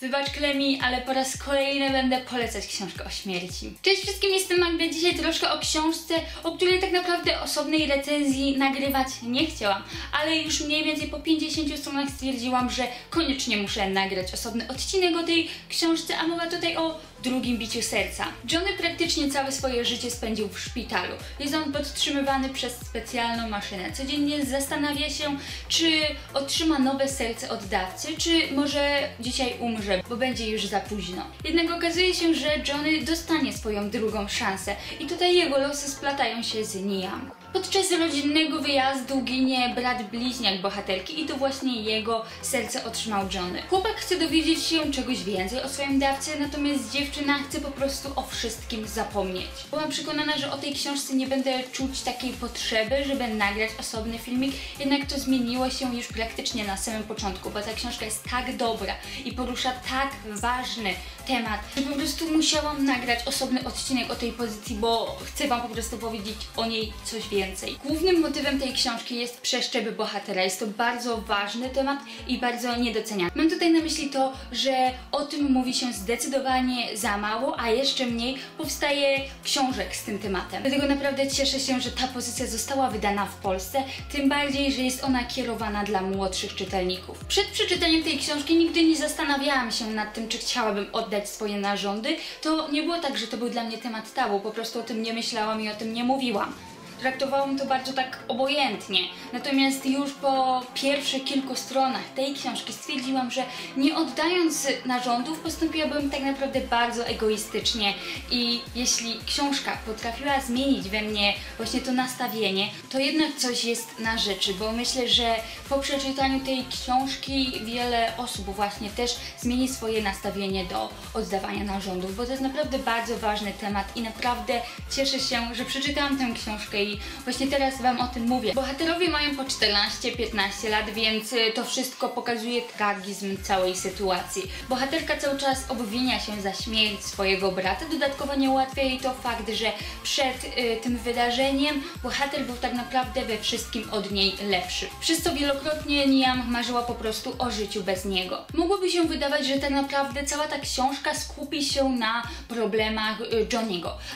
Wybacz Klemi, ale po raz kolejny będę polecać książkę o śmierci. Cześć wszystkim, jestem Magda. Dzisiaj troszkę o książce, o której tak naprawdę osobnej recenzji nagrywać nie chciałam, ale już mniej więcej po 50 stronach stwierdziłam, że koniecznie muszę nagrać osobny odcinek o tej książce, a mowa tutaj o drugim biciu serca. Johnny praktycznie całe swoje życie spędził w szpitalu. Jest on podtrzymywany przez specjalną maszynę. Codziennie zastanawia się, czy otrzyma nowe serce od dawcy, czy może dzisiaj umrze, bo będzie już za późno. Jednak okazuje się, że Johnny dostanie swoją drugą szansę i tutaj jego losy splatają się z Niam. Podczas rodzinnego wyjazdu ginie brat bliźniak bohaterki i to właśnie jego serce otrzymał Johnny. Chłopak chce dowiedzieć się czegoś więcej o swoim dawcy, natomiast dziewczyna chce po prostu o wszystkim zapomnieć. Byłam przekonana, że o tej książce nie będę czuć takiej potrzeby, żeby nagrać osobny filmik, jednak to zmieniło się już praktycznie na samym początku, bo ta książka jest tak dobra i porusza tak ważny temat, że po prostu musiałam nagrać osobny odcinek o tej pozycji, bo chcę Wam po prostu powiedzieć o niej coś więcej. Głównym motywem tej książki jest przeszczep bohatera. Jest to bardzo ważny temat i bardzo niedoceniany. Mam tutaj na myśli to, że o tym mówi się zdecydowanie za mało, a jeszcze mniej powstaje książek z tym tematem. Dlatego naprawdę cieszę się, że ta pozycja została wydana w Polsce, tym bardziej, że jest ona kierowana dla młodszych czytelników. Przed przeczytaniem tej książki nigdy nie zastanawiałam się nad tym, czy chciałabym oddać swoje narządy. To nie było tak, że to był dla mnie temat tabu, po prostu o tym nie myślałam i o tym nie mówiłam traktowałam to bardzo tak obojętnie. Natomiast już po pierwszych kilku stronach tej książki stwierdziłam, że nie oddając narządów postąpiłabym tak naprawdę bardzo egoistycznie i jeśli książka potrafiła zmienić we mnie właśnie to nastawienie, to jednak coś jest na rzeczy, bo myślę, że po przeczytaniu tej książki wiele osób właśnie też zmieni swoje nastawienie do oddawania narządów, bo to jest naprawdę bardzo ważny temat i naprawdę cieszę się, że przeczytałam tę książkę i i właśnie teraz Wam o tym mówię. Bohaterowie mają po 14-15 lat, więc y, to wszystko pokazuje tragizm całej sytuacji. Bohaterka cały czas obwinia się za śmierć swojego brata, dodatkowo nie ułatwia jej to fakt, że przed y, tym wydarzeniem bohater był tak naprawdę we wszystkim od niej lepszy. Przez co wielokrotnie Niam marzyła po prostu o życiu bez niego. Mogłoby się wydawać, że tak naprawdę cała ta książka skupi się na problemach y,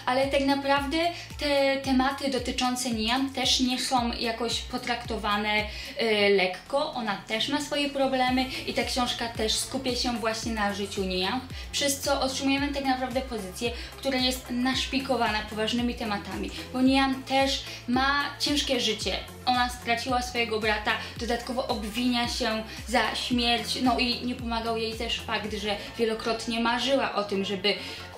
ale tak naprawdę te tematy dotyczące dotyczące Niam też nie są jakoś potraktowane y, lekko. Ona też ma swoje problemy i ta książka też skupia się właśnie na życiu Niam, przez co otrzymujemy tak naprawdę pozycję, która jest naszpikowana poważnymi tematami, bo Niam też ma ciężkie życie. Ona straciła swojego brata, dodatkowo obwinia się za śmierć, no i nie pomagał jej też fakt, że wielokrotnie marzyła o tym, żeby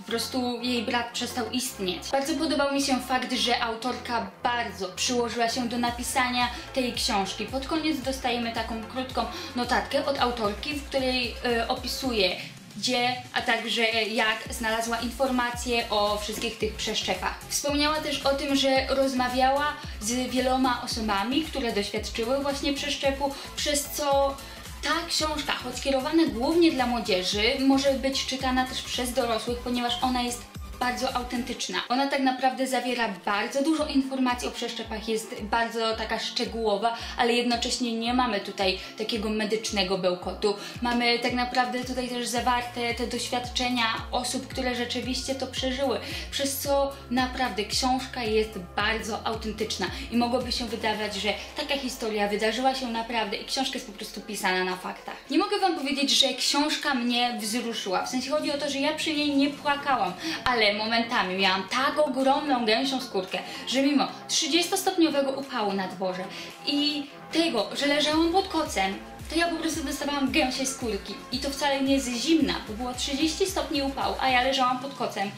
po prostu jej brat przestał istnieć. Bardzo podobał mi się fakt, że autorka bardzo przyłożyła się do napisania tej książki. Pod koniec dostajemy taką krótką notatkę od autorki, w której y, opisuje gdzie, a także jak znalazła informacje o wszystkich tych przeszczepach. Wspomniała też o tym, że rozmawiała z wieloma osobami, które doświadczyły właśnie przeszczepu, przez co ta książka, choć skierowana głównie dla młodzieży, może być czytana też przez dorosłych, ponieważ ona jest bardzo autentyczna. Ona tak naprawdę zawiera bardzo dużo informacji o przeszczepach, jest bardzo taka szczegółowa, ale jednocześnie nie mamy tutaj takiego medycznego bełkotu. Mamy tak naprawdę tutaj też zawarte te doświadczenia osób, które rzeczywiście to przeżyły, przez co naprawdę książka jest bardzo autentyczna i mogłoby się wydawać, że taka historia wydarzyła się naprawdę i książka jest po prostu pisana na faktach. Nie mogę Wam powiedzieć, że książka mnie wzruszyła, w sensie chodzi o to, że ja przy niej nie płakałam, ale momentami miałam tak ogromną, gęsią skórkę, że mimo 30-stopniowego upału na dworze i tego, że leżałam pod kocem, to ja po prostu dostawałam gęsiej skórki. I to wcale nie jest zimna, bo było 30 stopni upału, a ja leżałam pod kocem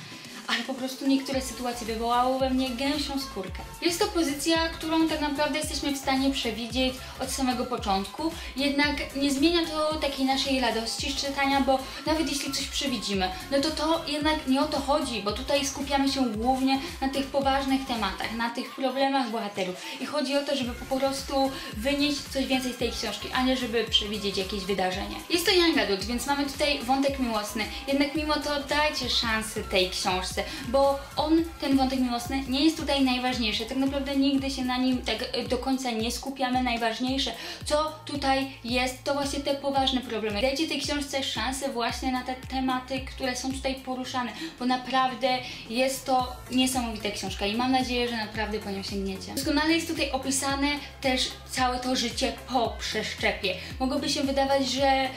ale po prostu niektóre sytuacje wywołały we mnie gęsią skórkę. Jest to pozycja, którą tak naprawdę jesteśmy w stanie przewidzieć od samego początku, jednak nie zmienia to takiej naszej radości z czytania, bo nawet jeśli coś przewidzimy, no to to jednak nie o to chodzi, bo tutaj skupiamy się głównie na tych poważnych tematach, na tych problemach bohaterów i chodzi o to, żeby po prostu wynieść coś więcej z tej książki, a nie żeby przewidzieć jakieś wydarzenie. Jest to young adult, więc mamy tutaj wątek miłosny, jednak mimo to dajcie szansę tej książce, bo on, ten wątek miłosny, nie jest tutaj najważniejszy. Tak naprawdę nigdy się na nim tak e, do końca nie skupiamy. Najważniejsze, co tutaj jest, to właśnie te poważne problemy. Dajcie tej książce szansę właśnie na te tematy, które są tutaj poruszane, bo naprawdę jest to niesamowita książka i mam nadzieję, że naprawdę po nią sięgniecie. Doskonale jest tutaj opisane też całe to życie po przeszczepie. Mogłoby się wydawać, że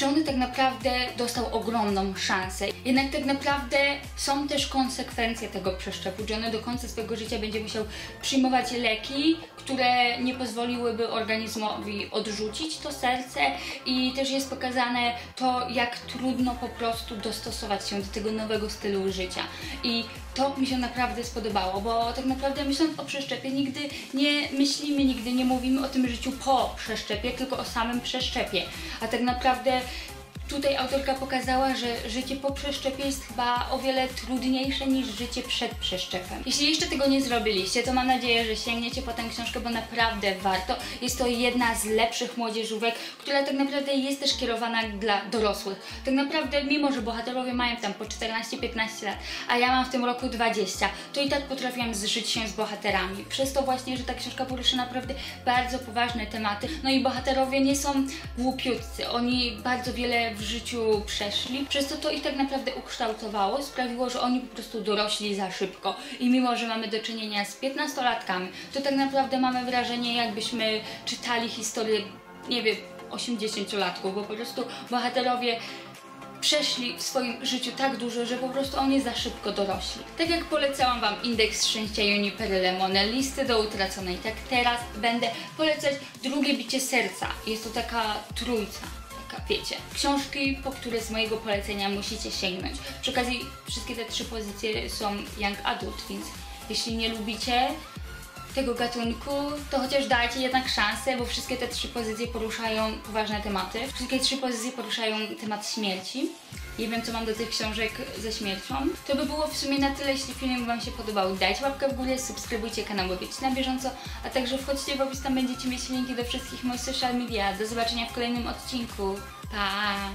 Johnny tak naprawdę dostał ogromną szansę. Jednak tak naprawdę są też konsekwencje tego przeszczepu. Johnny do końca swojego życia będzie musiał przyjmować leki, które nie pozwoliłyby organizmowi odrzucić to serce i też jest pokazane to, jak trudno po prostu dostosować się do tego nowego stylu życia. I to mi się naprawdę spodobało, bo tak naprawdę myśląc o przeszczepie nigdy nie myślimy, nigdy nie mówimy o tym życiu po przeszczepie, tylko o samym przeszczepie. A tak naprawdę Tutaj autorka pokazała, że życie po przeszczepie jest chyba o wiele trudniejsze niż życie przed przeszczepem. Jeśli jeszcze tego nie zrobiliście, to mam nadzieję, że sięgniecie po tę książkę, bo naprawdę warto. Jest to jedna z lepszych młodzieżówek, która tak naprawdę jest też kierowana dla dorosłych. Tak naprawdę, mimo że bohaterowie mają tam po 14-15 lat, a ja mam w tym roku 20, to i tak potrafiłam zżyć się z bohaterami. Przez to właśnie, że ta książka porusza naprawdę bardzo poważne tematy. No i bohaterowie nie są głupiutcy, oni bardzo wiele w życiu przeszli, przez co to ich tak naprawdę ukształtowało, sprawiło, że oni po prostu dorośli za szybko. I mimo, że mamy do czynienia z 15-latkami, to tak naprawdę mamy wrażenie, jakbyśmy czytali historię, nie wiem, 80-latków, bo po prostu bohaterowie przeszli w swoim życiu tak dużo, że po prostu oni za szybko dorośli. Tak jak polecałam Wam indeks szczęścia Juniper Lemone, listy do utraconej, tak teraz będę polecać drugie bicie serca. Jest to taka trójca wiecie, książki, po które z mojego polecenia musicie sięgnąć. Przy okazji wszystkie te trzy pozycje są young adult, więc jeśli nie lubicie tego gatunku, to chociaż dajcie jednak szansę, bo wszystkie te trzy pozycje poruszają poważne tematy. Wszystkie trzy pozycje poruszają temat śmierci. Nie wiem, co mam do tych książek ze śmiercią. To by było w sumie na tyle, jeśli film Wam się podobał. Dajcie łapkę w górę, subskrybujcie kanał, by być na bieżąco, a także wchodźcie w opis, tam będziecie mieć linki do wszystkich moich social media. Do zobaczenia w kolejnym odcinku. Bye.